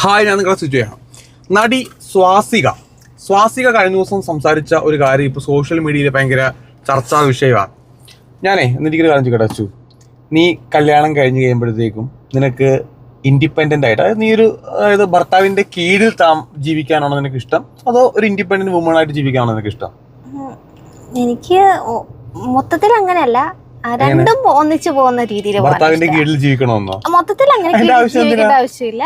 Hi ഞാൻ നിങ്ങളെ സുജയാണ് നടി സ്വാസിക. സ്വാസിക കഴിഞ്ഞ ദിവസം സംസാരിച്ച ഒരു കാര്യം ഇപ്പോൾ സോഷ്യൽ മീഡിയയിൽ ഭയങ്കര ചർച്ചാ വിഷയമാണ്. ഞാനേ എന്നിട്ടൊരു കാര്യം ചോദിച്ചു നീ കല്യാണം കഴിഞ്ഞ് കഴിയുമ്പോഴത്തേക്കും നിനക്ക് ഇൻഡിപെൻഡന്റ് ആയിട്ട് അതായത് നീ ഒരു അതായത് ഭർത്താവിന്റെ കീഴിൽ താം ജീവിക്കാനാണോ നിനക്ക് ഇഷ്ടം? അതോ ഒരു ഇൻഡിപെൻഡന്റ് വുമൺ ആയിട്ട് ജീവിക്കാനാണോ നിനക്ക് ഇഷ്ടം? എനിക്ക് മൊത്തത്തിൽ അങ്ങനെയല്ല. രണ്ടും ഒന്നിച്ചു പോകുന്ന രീതിയിൽ ഭർത്താവിന്റെ കീഴിൽ ജീവിക്കണമെന്നോ? മൊത്തത്തിൽ അങ്ങനെ ആവശ്യമില്ല.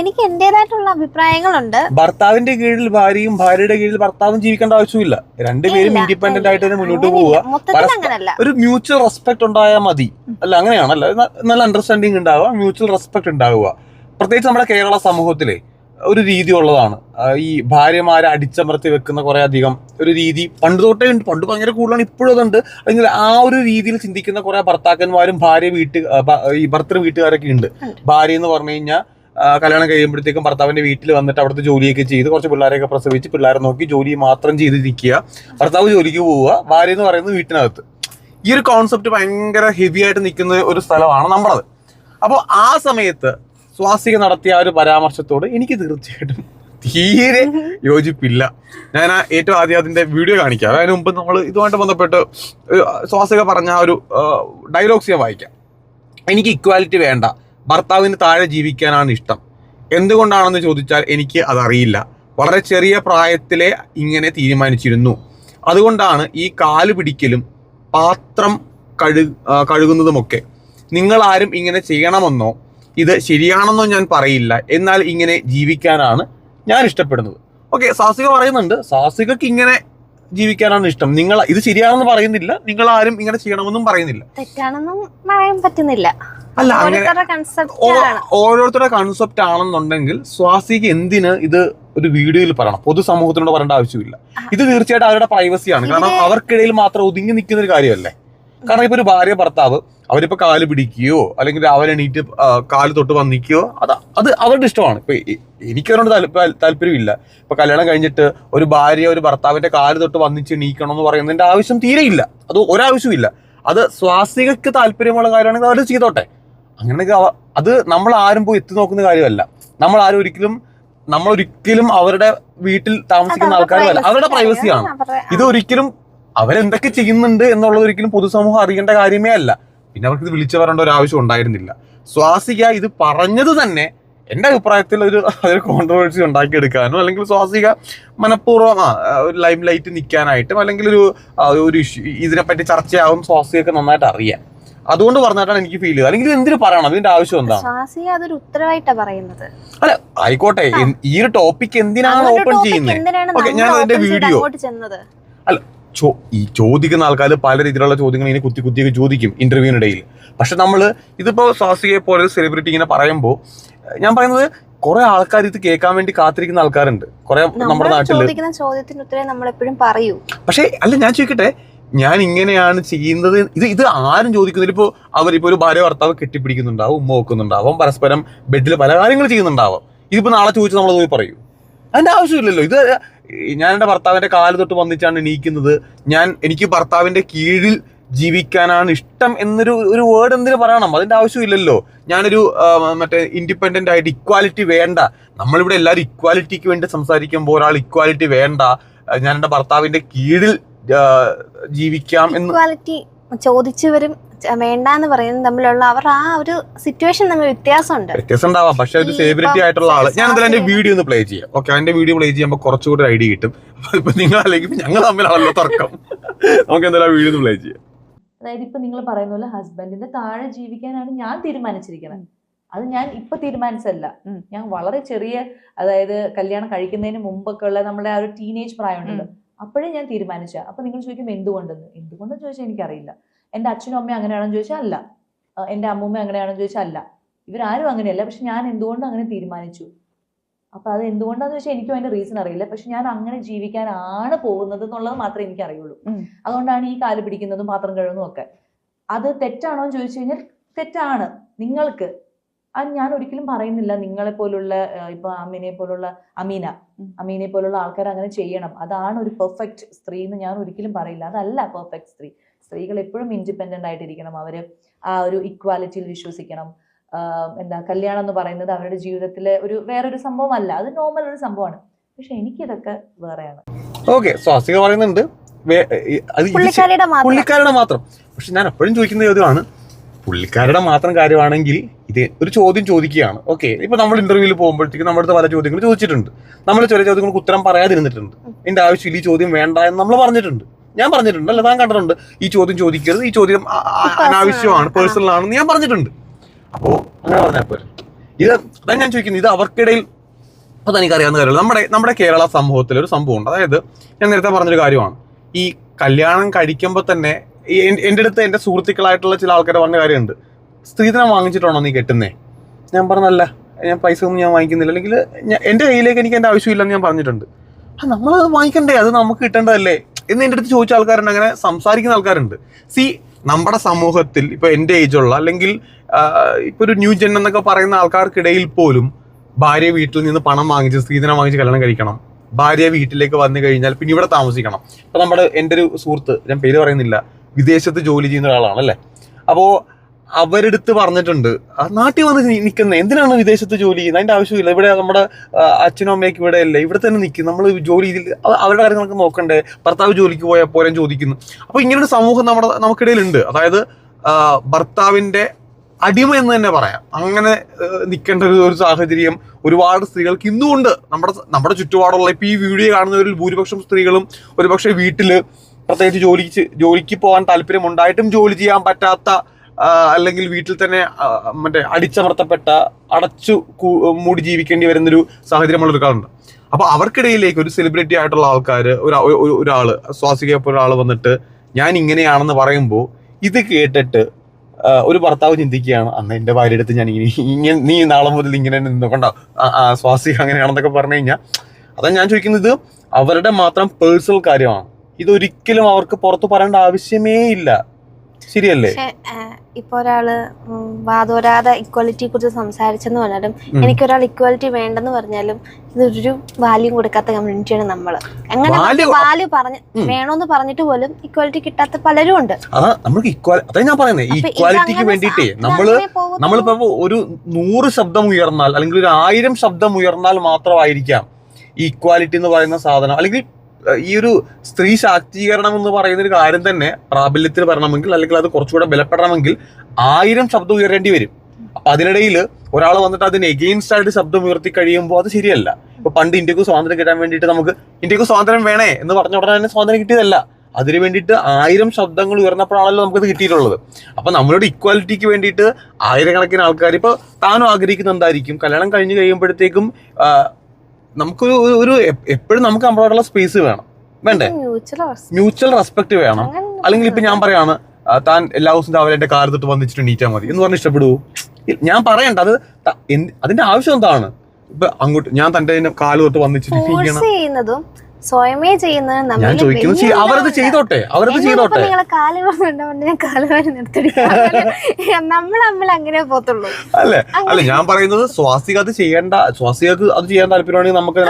എനിക്ക് എന്റേതായിട്ടുള്ള അഭിപ്രായങ്ങളുണ്ട്. ഭർത്താവിന്റെ കീഴിൽ ഭാര്യയും ഭാര്യയുടെ കീഴിൽ ഭർത്താവും ജീവിക്കേണ്ട ആവശ്യമില്ല രണ്ടുപേരും ഇൻഡിപെൻഡന്റ് ആയിട്ട് തന്നെ മുന്നോട്ട് പോവുക. ഒരു മ്യൂച്വൽ റെസ്പെക്ട് ഉണ്ടായാൽ മതി. അല്ല അങ്ങനെയാണല്ലോ നല്ല അണ്ടർസ്റ്റാൻഡിങ് ഉണ്ടാവുക മ്യൂച്വൽ റെസ്പെക്ട് ഉണ്ടാവുക. പ്രത്യേകിച്ച് നമ്മുടെ കേരള സമൂഹത്തിലെ ഒരു രീതി ഉള്ളതാണ്. ഈ ഭാര്യമാരെ അടിച്ചമർത്തി വെക്കുന്ന കുറെ അധികം ഒരു രീതി പണ്ട് തൊട്ടേ ഉണ്ട്. പണ്ട് ഭയങ്കര കൂടുതലാണ്. ഇപ്പോഴും അതുണ്ട്. അല്ലെങ്കിൽ ആ ഒരു രീതിയിൽ ചിന്തിക്കുന്ന കുറെ ഭർത്താക്കന്മാരും ഭാര്യ വീട്ട് ഈ ഭർത്തൃ വീട്ടുകാരൊക്കെ ഉണ്ട്. ഭാര്യ എന്ന് പറഞ്ഞു കഴിഞ്ഞാൽ കല്യാണം കഴിയുമ്പോഴത്തേക്കും ഭർത്താവിന്റെ വീട്ടിൽ വന്നിട്ട് അവിടുത്തെ ജോലിയൊക്കെ ചെയ്ത് കുറച്ച് പിള്ളേരെയൊക്കെ പ്രസവിച്ച് പിള്ളേരെ നോക്കി ജോലി മാത്രം ചെയ്ത് നിൽക്കുക ഭർത്താവ് ജോലിക്ക് പോവുക. ഭാര്യ എന്ന് പറയുന്നത് വീട്ടിനകത്ത്. ഈ ഒരു കോൺസെപ്റ്റ് ഭയങ്കര ഹെവി ആയിട്ട് നിൽക്കുന്ന ഒരു സ്ഥലമാണ് നമ്മളത് അപ്പോൾ ആ സമയത്ത് സ്വാസിക നടത്തിയ ആ ഒരു പരാമർശത്തോട് എനിക്ക് തീർച്ചയായിട്ടും തീരെ യോജിപ്പില്ല. ഞാൻ ഏറ്റവും ആദ്യം അതിന്റെ വീഡിയോ കാണിക്കാം. അതിന് മുമ്പ് നമ്മൾ ഇതുമായിട്ട് ബന്ധപ്പെട്ട് സ്വാസിക പറഞ്ഞ ആ ഒരു ഡയലോഗ്സ് ഞാൻ വായിക്കാം. എനിക്ക് ഇക്വാലിറ്റി വേണ്ട. ഭർത്താവിന് താഴെ ജീവിക്കാനാണ് ഇഷ്ടം. എന്തുകൊണ്ടാണെന്ന് ചോദിച്ചാൽ എനിക്ക് അതറിയില്ല. വളരെ ചെറിയ പ്രായത്തിലെ ഇങ്ങനെ തീരുമാനിച്ചിരുന്നു. അതുകൊണ്ടാണ് ഈ കാൽ പിടിക്കലും പാത്രം കഴു കഴുകുന്നതുമൊക്കെ. നിങ്ങൾ ആരും ഇങ്ങനെ ചെയ്യണമെന്നോ ഇത് ശരിയാണെന്നോ ഞാൻ പറയില്ല. എന്നാൽ ഇങ്ങനെ ജീവിക്കാനാണ് ഞാൻ ഇഷ്ടപ്പെടുന്നത്. ഓക്കെ സാസിക പറയുന്നുണ്ട് സാസികക്ക് ഇങ്ങനെ ജീവിക്കാനാണ് ഇഷ്ടം. നിങ്ങൾ ഇത് ശരിയാണെന്ന് പറയുന്നില്ല. നിങ്ങൾ ആരും ഇങ്ങനെ ചെയ്യണമെന്നും പറയുന്നില്ല. തെറ്റാണെന്നും പറയാൻ പറ്റുന്നില്ല. അല്ല ഓരോരുത്തരുടെ കൺസെപ്റ്റ് ആണെന്നുണ്ടെങ്കിൽ സ്വാസിക്ക് എന്തിന് ഇത് ഒരു വീഡിയോയിൽ പറയണം? പൊതുസമൂഹത്തിനോട് പറയേണ്ട ആവശ്യമില്ല. ഇത് തീർച്ചയായിട്ടും അവരുടെ പ്രൈവസിയാണ് കാരണം അവർക്കിടയിൽ മാത്രം ഒതുങ്ങി നിൽക്കുന്ന ഒരു കാര്യമല്ലേ? കാരണം ഇപ്പൊ ഒരു ഭാര്യ ഭർത്താവ് അവരിപ്പോ കാൽ പിടിക്കുകയോ അല്ലെങ്കിൽ അവരെണീറ്റ് എണീറ്റ് കാൽ തൊട്ട് വന്നിക്കുകയോ അത് അത് അവരുടെ ഇഷ്ടമാണ്. ഇപ്പൊ എനിക്കവരോട് എനിക്കതിനോട് താല്പ- താല്പര്യമില്ല. ഇപ്പൊ കല്യാണം കഴിഞ്ഞിട്ട് ഒരു ഭാര്യ ഒരു ഭർത്താവിന്റെ കാൽ തൊട്ട് വന്നിച്ച് എണീക്കണം എന്ന് പറയുന്നതിന്റെ ആവശ്യം തീരെയില്ല. അത് ഒരാവശ്യമില്ല അത് സ്വാസികക്ക് താല്പര്യമുള്ള കാര്യമാണെങ്കിൽ അവർ ചെയ്തോട്ടെ. അങ്ങനെയൊക്കെ അത് നമ്മൾ ആരും പോയി എത്തി നോക്കുന്ന കാര്യമല്ല. നമ്മൾ ആരും ഒരിക്കലും നമ്മൾ ഒരിക്കലും അവരുടെ വീട്ടിൽ താമസിക്കുന്ന ആൾക്കാരല്ല. അവരുടെ പ്രൈവസിയാണ് ഇത് ഒരിക്കലും അവരെന്തൊക്കെ ചെയ്യുന്നുണ്ട് എന്നുള്ളത് ഒരിക്കലും പൊതുസമൂഹം അറിയേണ്ട കാര്യമേ അല്ല. പിന്നെ അവർക്ക് ഇത് വിളിച്ചു പറയേണ്ട ഒരു ആവശ്യം ഉണ്ടായിരുന്നില്ല. സ്വാസിക ഇത് പറഞ്ഞത് തന്നെ എന്റെ അഭിപ്രായത്തിൽ ഒരു അതൊരു കോൺട്രവേഴ്സി ഉണ്ടാക്കിയെടുക്കാനോ അല്ലെങ്കിൽ സ്വാസിക മനഃപൂർവം ഒരു ലൈം ലൈറ്റ് നിൽക്കാനായിട്ടും അല്ലെങ്കിൽ ഒരു ഒരു ഇഷ്യൂ ഇതിനെപ്പറ്റി ചർച്ചയാവും സ്വാസികക്ക് നന്നായിട്ട് അറിയാം അതുകൊണ്ട് പറഞ്ഞിട്ടാണ് എനിക്ക് ഫീൽ ചെയ്തത്. അല്ലെങ്കിൽ എന്തിനു പറയണം? അതിന്റെ ആവശ്യം എന്താ? സ്വാസിക അതൊരു ഉത്തരവായിട്ടാ പറയുന്നത്. അല്ല ആയിക്കോട്ടെ. ഈ ഒരു ടോപ്പിക് എന്തിനാണ് ഓപ്പൺ ചെയ്യുന്നത് ഞാൻ അതിന്റെ വീഡിയോ അല്ല ഈ ചോദിക്കുന്ന ആൾക്കാർ പല രീതിയിലുള്ള ചോദ്യങ്ങൾ ഇങ്ങനെ കുത്തി കുത്തിയൊക്കെ ചോദിക്കും ഇന്റർവ്യൂവിനിടയിൽ പക്ഷെ നമ്മൾ ഇതിപ്പോ സ്വാസികയെ പോലെ സെലിബ്രിറ്റി ഇങ്ങനെ പറയുമ്പോൾ ഞാൻ പറയുന്നത് കുറെ ആൾക്കാർ ഇത് കേൾക്കാൻ വേണ്ടി കാത്തിരിക്കുന്ന ആൾക്കാരുണ്ട്. കുറെ നമ്മുടെ നാട്ടിൽ ചോദ്യത്തിന് ഉത്തരം നമ്മൾ എപ്പോഴും പറയൂ. പക്ഷേ അല്ല ഞാൻ ചോദിക്കട്ടെ? ഞാൻ ഇങ്ങനെയാണ് ചെയ്യുന്നത്. ഇത് ഇത് ആരും ചോദിക്കുന്നില്ല. ഇപ്പോൾ അവരിപ്പോൾ ഒരു ഭാര്യ ഭർത്താവ് കെട്ടിപ്പിടിക്കുന്നുണ്ടാവും ഉമ്മ വെക്കുന്നുണ്ടാവും പരസ്പരം ബെഡിൽ പല കാര്യങ്ങൾ ചെയ്യുന്നുണ്ടാവും. ഇതിപ്പോൾ നാളെ ചോദിച്ച് നമ്മൾ പോയി പറയൂ. അതിന്റെ ആവശ്യമില്ലല്ലോ. ഇത് ഞാൻ എന്റെ ഭർത്താവിന്റെ കാൽ തൊട്ട് വന്നിട്ടാണ് എണീക്കുന്നത്. ഞാൻ എനിക്ക് ഭർത്താവിന്റെ കീഴിൽ ജീവിക്കാനാണ് ഇഷ്ടം എന്നൊരു ഒരു വേർഡ് എന്തിനു പറയണം? അതിന്റെ ആവശ്യമില്ലല്ലോ. ഞാനൊരു മറ്റേ ഇൻഡിപെൻഡന്റ് ആയിട്ട് ഇക്വാലിറ്റി വേണ്ട. നമ്മളിവിടെ എല്ലാവരും ഇക്വാലിറ്റിക്ക് വേണ്ടി സംസാരിക്കുമ്പോൾ ഒരാൾ ഇക്വാലിറ്റി വേണ്ട. ഞാൻ എന്റെ ഭർത്താവിന്റെ കീഴിൽ ജീവിക്കാം എന്ന് ക്വാളിറ്റി ചോദിച്ചവരും വേണ്ട വേണ്ടാന്ന് പറയുന്നത് തമ്മിലുള്ള അവർ ആ ഒരു സിറ്റുവേഷൻ തമ്മിൽ വ്യത്യാസമുണ്ട്. വ്യത്യാസം ഉണ്ടാവാം പക്ഷെ ഒരു സേവരിറ്റി സെലിബ്രിറ്റി ആയിട്ടുള്ള ആൾ. ഞാൻ എന്തായാലും എന്റെ വീഡിയോ ഒന്ന് പ്ലേ ചെയ്യാം. ഓക്കെ അതിന്റെ വീഡിയോ പ്ലേ ചെയ്യുമ്പോൾ കുറച്ചുകൂടി ഐഡിയ കിട്ടും. അപ്പൊ ഇപ്പൊ നിങ്ങൾ അല്ലെങ്കിൽ ഞങ്ങൾ തമ്മിലാണല്ലോ തർക്കം. നമുക്ക് എന്തായാലും വീഡിയോ ഒന്ന് പ്ലേ ചെയ്യാം. അതായത് ഇപ്പൊ നിങ്ങൾ പറയുന്ന പോലെ ഹസ്ബൻഡിന്റെ താഴെ ജീവിക്കാനാണ് ഞാൻ തീരുമാനിച്ചിരിക്കുന്നത് അത് ഞാൻ ഇപ്പൊ തീരുമാനിച്ചല്ല ഞാൻ വളരെ ചെറിയ അതായത് കല്യാണം കഴിക്കുന്നതിന് മുമ്പൊക്കെ ഉള്ള നമ്മുടെ ആ ഒരു ടീനേജ് പ്രായമുണ്ടല്ലോ. അപ്പോഴേ ഞാൻ തീരുമാനിച്ച. അപ്പൊ നിങ്ങൾ ചോദിക്കും എന്തുകൊണ്ടെന്ന്? എന്തുകൊണ്ടെന്ന് ചോദിച്ചാൽ എനിക്കറിയില്ല. എന്റെ അച്ഛനും അമ്മയും അങ്ങനെയാണെന്ന് ചോദിച്ചാൽ അല്ല. എന്റെ എന്റെ അമ്മൂമ്മ അങ്ങനെയാണെന്ന് ചോദിച്ചാൽ അല്ല. ഇവരാരും അങ്ങനെയല്ല. പക്ഷെ ഞാൻ എന്തുകൊണ്ട് അങ്ങനെ തീരുമാനിച്ചു. അപ്പൊ അത് എന്തുകൊണ്ടാന്ന് വെച്ചാൽ എനിക്കും അതിന്റെ റീസൺ അറിയില്ല. പക്ഷെ ഞാൻ അങ്ങനെ ജീവിക്കാനാണ് പോകുന്നത് എന്നുള്ളത് മാത്രമേ എനിക്ക് അറിയുള്ളൂ അതുകൊണ്ടാണ് ഈ കാൽ പിടിക്കുന്നതും പാത്രം കഴുകുന്നതും ഒക്കെ. അത് തെറ്റാണോ എന്ന് ചോദിച്ചു കഴിഞ്ഞാൽ തെറ്റാണ്. നിങ്ങൾക്ക് അത് ഞാൻ ഒരിക്കലും പറയുന്നില്ല. നിങ്ങളെ പോലുള്ള ഇപ്പൊ അമീനെ പോലുള്ള അമീന അമീനെ പോലുള്ള ആൾക്കാർ അങ്ങനെ ചെയ്യണം. അതാണ് ഒരു പെർഫെക്റ്റ് സ്ത്രീ എന്ന് ഞാൻ ഒരിക്കലും പറയില്ല. അതല്ല പെർഫെക്റ്റ് സ്ത്രീ. സ്ത്രീകൾ എപ്പോഴും ഇൻഡിപെൻഡന്റ് ആയിട്ടിരിക്കണം. അവർ ആ ഒരു ഇക്വാലിറ്റിയിൽ വിശ്വസിക്കണം. എന്താ കല്യാണം എന്ന് പറയുന്നത് അവരുടെ ജീവിതത്തിലെ ഒരു വേറൊരു സംഭവമല്ല. അത് നോർമൽ ഒരു സംഭവമാണ്. പക്ഷെ എനിക്കിതൊക്കെ വേറെയാണ്. ഓക്കെ സ്വാസിക പറയുന്നുണ്ട്. അത് ഇത് മാത്രം. പുള്ളിക്കാരുടെ മാത്രം. പക്ഷെ ഞാൻ എപ്പോഴും ചോദിക്കുന്ന ചോദ്യമാണ് പുള്ളിക്കാരുടെ മാത്രം കാര്യമാണെങ്കിൽ ഇത് ഒരു ചോദ്യം ചോദിക്കുകയാണ്. ഓക്കെ ഇപ്പൊ നമ്മൾ ഇന്റർവ്യൂവിൽ പോകുമ്പോഴത്തേക്ക് നമ്മുടെ അടുത്ത് പല ചോദ്യങ്ങൾ ചോദിച്ചിട്ടുണ്ട്. നമ്മൾ ചില ചോദ്യങ്ങൾക്ക് ഉത്തരം പറയാതിരുന്നിട്ടുണ്ട്. എന്റെ ആവശ്യമില്ല ഈ ചോദ്യം വേണ്ട എന്ന് നമ്മൾ പറഞ്ഞിട്ടുണ്ട്. ഞാൻ പറഞ്ഞിട്ടുണ്ട് അല്ല? താൻ കണ്ടിട്ടുണ്ട്. ഈ ചോദ്യം ചോദിക്കരുത് ഈ ചോദ്യം അനാവശ്യമാണ്. പേഴ്സണൽ ആണെന്ന് ഞാൻ പറഞ്ഞിട്ടുണ്ട്. അപ്പോ അങ്ങനെ പറഞ്ഞാൽ പോരെ. ഇത് അതാണ് ഞാൻ ചോദിക്കുന്നത് ഇത് അവർക്കിടയിൽ അത് എനിക്കറിയാവുന്ന കാര്യമല്ല നമ്മുടെ നമ്മുടെ കേരള സമൂഹത്തിൽ ഒരു സംഭവം ഉണ്ട് അതായത് ഞാൻ നേരത്തെ പറഞ്ഞൊരു കാര്യമാണ്. ഈ കല്യാണം കഴിക്കുമ്പോൾ തന്നെ എന്റെ അടുത്ത് എന്റെ സുഹൃത്തുക്കളായിട്ടുള്ള ചില ആൾക്കാർ പറഞ്ഞ കാര്യമുണ്ട്. സ്ത്രീധനം വാങ്ങിച്ചിട്ടാണോ നീ കെട്ടുന്നേ? ഞാൻ പറഞ്ഞല്ല ഞാൻ പൈസ ഒന്നും ഞാൻ വാങ്ങിക്കുന്നില്ല. അല്ലെങ്കിൽ എന്റെ എന്റെ കയ്യിലേക്ക് എനിക്ക് എന്റെ ആവശ്യമില്ലെന്ന് ഞാൻ പറഞ്ഞിട്ടുണ്ട്. ആ നമ്മൾ അത് വാങ്ങിക്കണ്ടേ? അത് നമുക്ക് കിട്ടേണ്ടതല്ലേ? എന്ന് എന്റെ അടുത്ത് ചോദിച്ച ആൾക്കാരുണ്ട്. അങ്ങനെ സംസാരിക്കുന്ന ആൾക്കാരുണ്ട്. സി നമ്മുടെ സമൂഹത്തിൽ ഇപ്പൊ എന്റെ ഏജുള്ള അല്ലെങ്കിൽ ഇപ്പൊ ഒരു ന്യൂ ജെൻ എന്നൊക്കെ പറയുന്ന ആൾക്കാർക്കിടയിൽ പോലും ഭാര്യ വീട്ടിൽ നിന്ന് പണം വാങ്ങിച്ച് സ്ത്രീധനം വാങ്ങിച്ച് കല്യാണം കഴിക്കണം. ഭാര്യ വീട്ടിലേക്ക് വന്നു കഴിഞ്ഞാൽ പിന്നെ ഇവിടെ താമസിക്കണം. ഇപ്പൊ നമ്മുടെ എന്റെ ഒരു സുഹൃത്ത് ഞാൻ പേര് പറയുന്നില്ല. വിദേശത്ത് ജോലി ചെയ്യുന്ന ഒരാളാണ് അല്ലേ അപ്പോ അവരെടുത്ത് പറഞ്ഞിട്ടുണ്ട്. നാട്ടിൽ വന്ന് നിൽക്കുന്നത് എന്തിനാണ് വിദേശത്ത് ജോലി ചെയ്യുന്നത്? അതിന്റെ ആവശ്യമില്ല. ഇവിടെ നമ്മുടെ അച്ഛനും അമ്മയൊക്കെ ഇവിടെ അല്ലേ? ഇവിടെ തന്നെ നിൽക്കും. നമ്മൾ ജോലി ചെയ്തിൽ അവ- അവരുടെ കാര്യങ്ങളൊക്കെ നോക്കണ്ടേ? ഭർത്താവ് ജോലിക്ക് പോയാൽ പോലും ചോദിക്കുന്നു. അപ്പോൾ ഇങ്ങനൊരു സമൂഹം നമ്മുടെ നമുക്കിടയിലുണ്ട്. അതായത് ഭർത്താവിന്റെ അടിമ എന്ന് തന്നെ പറയാം. അങ്ങനെ നിൽക്കേണ്ട ഒരു ഒരു സാഹചര്യം ഒരുപാട് സ്ത്രീകൾക്ക് ഇന്നുമുണ്ട്. നമ്മുടെ നമ്മുടെ ചുറ്റുപാടുള്ള ഇപ്പോൾ ഈ വീഡിയോ കാണുന്നവരിൽ ഭൂരിപക്ഷം സ്ത്രീകളും ഒരുപക്ഷെ വീട്ടിൽ പ്രത്യേകിച്ച് ജോലിക്ക് ജോലിക്ക് പോകാൻ താല്പര്യം ഉണ്ടായിട്ടും ജോലി ചെയ്യാൻ പറ്റാത്ത അല്ലെങ്കിൽ വീട്ടിൽ തന്നെ മറ്റേ അടിച്ചമർത്തപ്പെട്ട അടച്ചു മൂടി ജീവിക്കേണ്ടി വരുന്നൊരു സാഹചര്യമുള്ള ഒരു കാലുണ്ട് അപ്പൊ അവർക്കിടയിലേക്ക് ഒരു സെലിബ്രിറ്റി ആയിട്ടുള്ള ആൾക്കാർ ഒരാൾ സ്വാസികയെ പോലെ ഒരാൾ വന്നിട്ട് ഞാൻ ഇങ്ങനെയാണെന്ന് പറയുമ്പോൾ ഇത് കേട്ടിട്ട് ഒരു ഭർത്താവ് ചിന്തിക്കുകയാണ് അന്ന് എന്റെ ഭാര്യ അടുത്ത് ഞാൻ ഇങ്ങനെ ഇങ്ങനെ നീ നാളെ മുതൽ ഇങ്ങനെ നിന്നോണ്ടോ സ്വാസിക അങ്ങനെയാണെന്നൊക്കെ പറഞ്ഞു കഴിഞ്ഞാൽ അതാ ഞാൻ ചോദിക്കുന്നത് അവരുടെ മാത്രം പേഴ്സണൽ കാര്യമാണ്? ഇതൊരിക്കലും അവർക്ക് പുറത്തു പറയേണ്ട ആവശ്യമേ ഇല്ല. ശരിയല്ലേ? ഇപ്പൊ ഒരാൾ വാദോരാതെ ഇക്വാലിറ്റിയെ കുറിച്ച് സംസാരിച്ചെന്ന് പറഞ്ഞാലും ഉം. എനിക്കൊരാൾ ഇക്വാലിറ്റി വേണ്ടെന്ന് പറഞ്ഞാലും ഇതൊരു വാല്യൂ കൊടുക്കാത്ത കമ്മ്യൂണിറ്റിയാണ് നമ്മൾ. അങ്ങനെ വാല്യൂ പറഞ്ഞ് വേണോന്ന് പറഞ്ഞിട്ട് പോലും ഇക്വാലിറ്റി കിട്ടാത്ത പലരും ഉണ്ട്. നമുക്ക് ഞാൻ പറയുന്നത് ഇക്വാലിറ്റിക്ക് വേണ്ടിട്ടേ വേണ്ടിയിട്ടേ നമ്മൾ നമ്മളിപ്പോ ഒരു നൂറ് ശബ്ദം ഉയർന്നാൽ അല്ലെങ്കിൽ ഒരു ആയിരം ശബ്ദം ഉയർന്നാൽ മാത്രമായിരിക്കാം ഈ ഇക്വാലിറ്റി എന്ന് പറയുന്ന സാധനം. അല്ലെങ്കിൽ ഈ ഒരു സ്ത്രീ ശാക്തീകരണം എന്ന് പറയുന്ന ഒരു കാര്യം തന്നെ പ്രാബല്യത്തിൽ വരണമെങ്കിൽ അല്ലെങ്കിൽ അത് കുറച്ചുകൂടെ ബലപ്പെടണമെങ്കിൽ ആയിരം ശബ്ദം ഉയരേണ്ടി വരും. അപ്പൊ അതിനിടയിൽ ഒരാൾ വന്നിട്ട് അതിന് എഗെയിൻസ്റ്റ് ആയിട്ട് ശബ്ദം ഉയർത്തി കഴിയുമ്പോൾ അത് ശരിയല്ല. ഇപ്പൊ പണ്ട് ഇന്ത്യയ്ക്ക് സ്വാതന്ത്ര്യം കിട്ടാൻ വേണ്ടിയിട്ട് നമുക്ക് ഇന്ത്യയ്ക്ക് സ്വാതന്ത്ര്യം വേണേ എന്ന് പറഞ്ഞ ഉടനെ തന്നെ സ്വാതന്ത്ര്യം കിട്ടിയതല്ല. അതിനു വേണ്ടിയിട്ട് ആയിരം ശബ്ദങ്ങൾ ഉയർന്നപ്പോഴാണല്ലോ നമുക്കത് കിട്ടിയിട്ടുള്ളത്. അപ്പൊ നമ്മളുടെ ഇക്വാലിറ്റിക്ക് വേണ്ടിയിട്ട് ആയിരക്കണക്കിന് ആൾക്കാർ ഇപ്പൊ താനും ആഗ്രഹിക്കുന്ന എന്തായിരിക്കും? കല്യാണം കഴിഞ്ഞ് കഴിയുമ്പോഴത്തേക്കും നമുക്കൊരു ഒരു- എപ്പോഴും നമുക്ക് നമ്മളോടുള്ള സ്പേസ് വേണം. വേണ്ടേ? മ്യൂച്വൽ റെസ്പെക്ട് വേണം. അല്ലെങ്കിൽ ഇപ്പൊ ഞാൻ പറയാണ് താൻ എല്ലാ ദിവസവും രാവിലെ എന്റെ കാർ തൊട്ട് വന്നിച്ചിട്ട് നീറ്റാ മതി. എന്ന് പറഞ്ഞ് ഇഷ്ടപ്പെടൂ. ഞാൻ പറയണ്ട. അത് അതിന്റെ ആവശ്യം എന്താണ്? ഇപ്പൊ അങ്ങോട്ട് ഞാൻ തന്റെ കാൽ തൊട്ട് വന്നിച്ചിട്ട് സ്വയമേ ചെയ്യുന്നത് ഞാൻ ചെയ്- അവരത് ചെയ്തോട്ടെ? അവരത് ചെയ്തോട്ടെ? നിങ്ങളെ കാൽ പറഞ്ഞിട്ടുണ്ടെങ്കിൽ ഞാൻ കാൽ നിർത്തിയെടുക്കാം. നമ്മൾ അങ്ങനെ പോത്തുള്ളൂ അല്ലേ? അല്ല ഞാൻ പറയുന്നത് സ്വാസിക അത് ചെയ്യേണ്ട സ്വാസികക്ക് അത് ചെയ്യാൻ താല്പര്യമാണെങ്കിൽ നമുക്ക്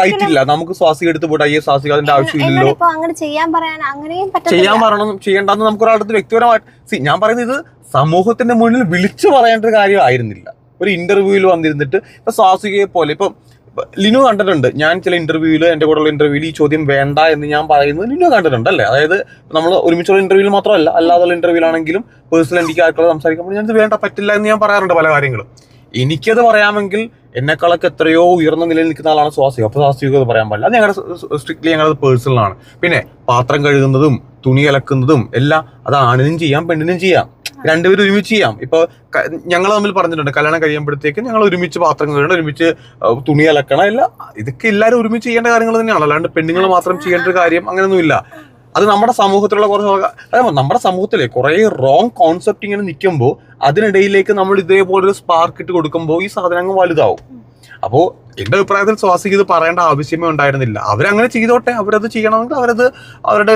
റൈറ്റ് ഇല്ല. നമുക്ക് സ്വാസിക എടുത്ത് പോട്ടെ അയ്യേ സ്വാസിക അതിന്റെ ആവശ്യമില്ലല്ലോ. അങ്ങനെ ചെയ്യാൻ പറയാൻ അങ്ങനെയും ചെയ്യാൻ പറയണം ചെയ്യേണ്ടെന്ന് നമുക്ക് ഒരാളുടെ വ്യക്തിപരമായിട്ട് ഞാൻ പറയുന്നത് ഇത് സമൂഹത്തിന്റെ മുന്നിൽ വിളിച്ചു പറയേണ്ട ഒരു കാര്യമായിരുന്നില്ല. ഒരു ഇന്റർവ്യൂവിൽ വന്നിരുന്നിട്ട് ഇപ്പൊ സ്വാസികയെ പോലെ ഇപ്പൊ ലിനു കണ്ടിട്ടുണ്ട്. ഞാൻ ചില ഇന്റർവ്യൂവിൽ എന്റെ കൂടെയുള്ള ഇന്റർവ്യൂവിൽ ഈ ചോദ്യം വേണ്ട എന്ന് ഞാൻ പറയുന്നത് ലിനു കണ്ടിട്ടുണ്ട് അല്ലേ? അതായത് നമ്മൾ ഒരുമിച്ചുള്ള ഇന്റർവ്യൂവിൽ മാത്രമല്ല അല്ലാതുള്ള ഇന്റർവ്യൂലാണെങ്കിലും പേഴ്സണൽ എനിക്ക് ആർക്കുള്ള സംസാരിക്കുമ്പോൾ ഞാൻ വേണ്ട പറ്റില്ല എന്ന് ഞാൻ പറയാറുണ്ട് പല കാര്യങ്ങളും. എനിക്കത് പറയാമെങ്കിൽ എന്നെക്കാളൊക്കെ എത്രയോ ഉയർന്ന നിലയിൽ നിൽക്കുന്ന ആളാണ് സ്വാസിക അപ്പൊ സ്വാസിക അത് പറയാൻ പാടില്ല. അത് ഞങ്ങളുടെ സ്ട്രിക്ട്ലി ഞങ്ങളുടെ പേഴ്സണലാണ് പിന്നെ പാത്രം കഴുകുന്നതും തുണി അലക്കുന്നതും എല്ലാം അത് ആണിനും ചെയ്യാം പെണ്ണിനും ചെയ്യാം. രണ്ടുപേരും ഒരുമിച്ച് ചെയ്യാം. ഇപ്പൊ ഞങ്ങൾ തമ്മിൽ പറഞ്ഞിട്ടുണ്ട് കല്യാണം കഴിയുമ്പോഴത്തേക്ക് ഞങ്ങൾ ഒരുമിച്ച് പാത്രം കഴിയണം ഒരുമിച്ച് തുണി അലക്കണം എല്ലാം ഇതൊക്കെ എല്ലാവരും ഒരുമിച്ച് ചെയ്യേണ്ട കാര്യങ്ങൾ തന്നെയാണ് അല്ലാണ്ട് പെണ്ണുങ്ങൾ മാത്രം ചെയ്യേണ്ട ഒരു കാര്യം അങ്ങനെയൊന്നുമില്ല. അത് നമ്മുടെ സമൂഹത്തിലുള്ള കുറച്ച് നമ്മുടെ സമൂഹത്തിലെ കുറെ റോങ് കോൺസെപ്റ്റ് ഇങ്ങനെ നിൽക്കുമ്പോൾ അതിനിടയിലേക്ക് നമ്മൾ ഇതേപോലെ ഒരു സ്പാർക്ക് ഇട്ട് കൊടുക്കുമ്പോൾ ഈ സാധനങ്ങൾ വലുതാവും. അപ്പോൾ എന്റെ അഭിപ്രായത്തിൽ സ്വാസിക്ക് ഇത് പറയേണ്ട ആവശ്യമേ ഉണ്ടായിരുന്നില്ല. അവരങ്ങനെ ചെയ്തോട്ടെ അവരത് ചെയ്യണമെങ്കിൽ അവരത് അവരുടെ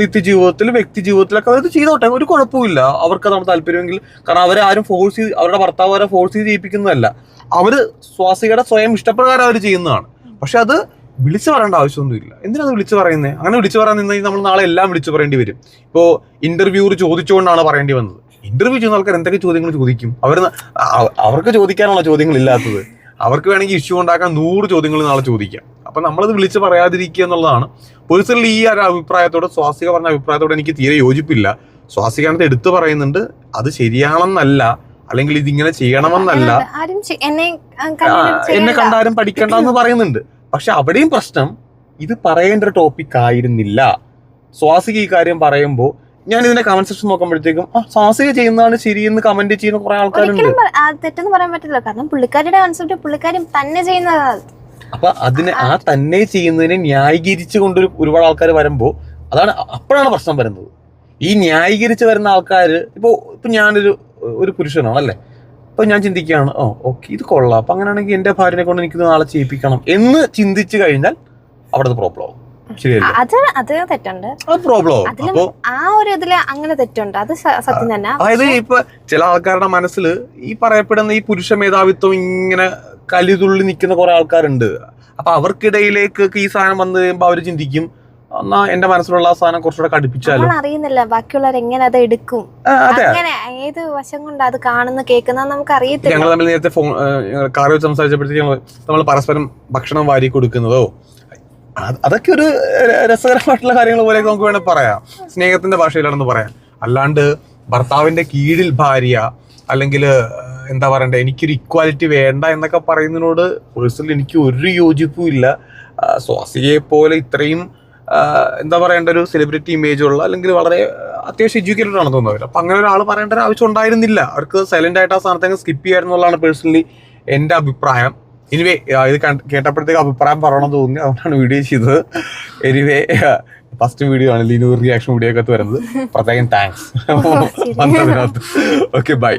നിത്യജീവിതത്തിൽ വ്യക്തി ജീവിതത്തിലൊക്കെ അവർ ചെയ്തോട്ടെ. ഒരു കുഴപ്പമില്ല അവർക്ക് നമ്മൾ താല്പര്യമെങ്കിൽ. കാരണം അവരെ ആരും ഫോഴ്സ് ചെയ്ത് അവരുടെ ഭർത്താവ് അവരെ ഫോഴ്സ് ചെയ്ത് ചെയ്യിപ്പിക്കുന്നതല്ല അവർ സ്വാസികയുടെ സ്വയം ഇഷ്ടപ്രകാരം അവർ ചെയ്യുന്നതാണ്. പക്ഷെ അത് വിളിച്ചു പറയേണ്ട ആവശ്യമൊന്നുമില്ല. എന്തിനാ അത് വിളിച്ചു പറയുന്നത് അങ്ങനെ വിളിച്ചു പറയാൻ നിന്നാൽ നമ്മൾ നാളെ എല്ലാം വിളിച്ചു പറയേണ്ടി വരും. ഇപ്പോൾ ഇന്റർവ്യൂർ ചോദിച്ചുകൊണ്ടാണ് പറയേണ്ടി വന്നത്. ഇന്റർവ്യൂ ചെയ്യുന്ന ആൾക്കാർ എന്തൊക്കെ ചോദ്യങ്ങൾ ചോദിക്കും? അവർ അവർക്ക് ചോദിക്കാനുള്ള ചോദ്യങ്ങൾ ഇല്ലാത്തത്. അവർക്ക് വേണമെങ്കിൽ ഇഷ്യൂ ഉണ്ടാക്കാൻ നൂറ് ചോദ്യങ്ങൾ നാളെ ചോദിക്കാം. അപ്പൊ നമ്മളത് വിളിച്ച് പറയാതിരിക്കുക എന്നുള്ളതാണ്. പേഴ്സണലി ഈ ഒരു അഭിപ്രായത്തോട് സ്വാസിക പറഞ്ഞ അഭിപ്രായത്തോട് എനിക്ക് തീരെ യോജിപ്പില്ല. സ്വാസികാനത്ത് എടുത്തു പറയുന്നുണ്ട് അത് ശരിയാണെന്നല്ല അല്ലെങ്കിൽ ഇതിങ്ങനെ ചെയ്യണമെന്നല്ല. എന്നെ. കണ്ടാലും പഠിക്കണ്ട എന്ന് പറയുന്നുണ്ട്. പക്ഷെ അവിടെയും പ്രശ്നം ഇത് പറയേണ്ട ഒരു ടോപ്പിക് ആയിരുന്നില്ല. സ്വാസിക ഈ കാര്യം പറയുമ്പോൾ ഞാൻ ഇതിന്റെ കമന്റ് സെക്ഷൻ നോക്കുമ്പോഴത്തേക്കും ആ സ്വാസിക ചെയ്യുന്നതാണ് ശരിയെന്ന് കമന്റ് ചെയ്യുന്ന കുറെ ആൾക്കാരുണ്ട്. ഒരിക്കലും പറ- ആ, തെറ്റെന്ന് പറയാൻ പറ്റില്ല. കാരണം പുള്ളിക്കാരിയുടെ കൺസെപ്റ്റ് പുള്ളിക്കാരി തന്നെ ചെയ്യുന്നതാണ് അപ്പൊ അതിനെ ആ തന്നെ ചെയ്യുന്നതിനെ ന്യായീകരിച്ചു കൊണ്ട് ഒരുപാട് ആൾക്കാർ വരുമ്പോ അതാണ് അപ്പോഴാണ് പ്രശ്നം വരുന്നത്. ഈ ന്യായീകരിച്ച് വരുന്ന ആൾക്കാർ ഇപ്പൊ ഇപ്പൊ ഞാനൊരു ഒരു പുരുഷനാണ് അല്ലേ? അപ്പൊ ഞാൻ ചിന്തിക്കുകയാണ് ഓ ഓക്കെ ഇത് കൊള്ളാം. അപ്പൊ അങ്ങനെയാണെങ്കിൽ എന്റെ ഭാര്യനെ കൊണ്ട് എനിക്കിത് നാളെ ചെയ്യിപ്പിക്കണം എന്ന് ചിന്തിച്ചു കഴിഞ്ഞാൽ അവിടെ പ്രോബ്ലം ആവും. അത് അത് തെറ്റുണ്ട് അതിലും ആ ഒരു ഇതിൽ അങ്ങനെ തെറ്റുണ്ട്. അത് സത്യം തന്നെ. അതായത് ഇപ്പൊ ചില ആൾക്കാരുടെ മനസ്സിൽ ഈ പറയപ്പെടുന്ന ഈ പുരുഷ മേധാവിത്വം ഇങ്ങനെ കലിതുള്ളി നിൽക്കുന്ന കുറെ ആൾക്കാരുണ്ട്. അപ്പൊ അവർക്കിടയിലേക്ക് ഈ സാധനം വന്നു കഴിയുമ്പോൾ അവർ ചിന്തിക്കും എന്നാ എന്റെ മനസ്സിലുള്ള ആ സാധനം കുറച്ചുകൂടെ കടുപ്പിച്ചാലും? അറിയുന്നില്ല. ബാക്കിയുള്ളവർ എങ്ങനെ അത് എടുക്കും? അങ്ങനെ ഏത് വശം കൊണ്ട് അത് കാണുന്ന കേൾക്കുന്ന നമുക്ക് അറിയത്തില്ല. ഞങ്ങൾ തമ്മിൽ നേരത്തെ ഫോൺ കാറിൽ സംസാരിച്ചപ്പോഴത്തേക്ക് നമ്മൾ പരസ്പരം ഭക്ഷണം വാരി കൊടുക്കുന്നതോ? അതൊക്കെ ഒരു രസകരമായിട്ടുള്ള കാര്യങ്ങൾ പോലെ നമുക്ക് വേണമെങ്കിൽ പറയാം. സ്നേഹത്തിന്റെ ഭാഷയിലാണെന്ന് പറയാം. അല്ലാണ്ട് ഭർത്താവിന്റെ കീഴിൽ ഭാര്യ അല്ലെങ്കിൽ എന്താ പറയണ്ടേ എനിക്കൊരു ഇക്വാലിറ്റി വേണ്ട എന്നൊക്കെ പറയുന്നതിനോട് പേഴ്സണലി എനിക്ക് ഒരു യോജിപ്പും ഇല്ല. സ്വാസിയെ പോലെ ഇത്രയും എന്താ പറയേണ്ട ഒരു സെലിബ്രിറ്റി ഇമേജ് ഉള്ള അല്ലെങ്കിൽ വളരെ അത്യാവശ്യം എഡ്യൂക്കേറ്റഡ് ആണെന്ന് തോന്നുന്നവർ അപ്പൊ അങ്ങനെ ഒരാൾ പറയേണ്ട ഒരു ആവശ്യം ഉണ്ടായിരുന്നില്ല. അവർക്ക് സൈലന്റ് ആയിട്ട് ആ സ്ഥാനത്തേക്ക് സ്കിപ്പ് ചെയ്യായിരുന്നുള്ളതാണ് പേഴ്സണലി എന്റെ അഭിപ്രായം. എനിവേ ഇത് കേട്ടപ്പോഴത്തേക്ക് അഭിപ്രായം പറയണമെന്ന് തോന്നി. അതുകൊണ്ടാണ് വീഡിയോ ചെയ്തത്. എനിവേ ഫസ്റ്റ് വീഡിയോ ആണ് ലീനൂർ റിയാക്ഷൻ വീഡിയോ ഒക്കെ വരുന്നത്. പ്രത്യേകം താങ്ക്സ് ഓക്കെ ബൈ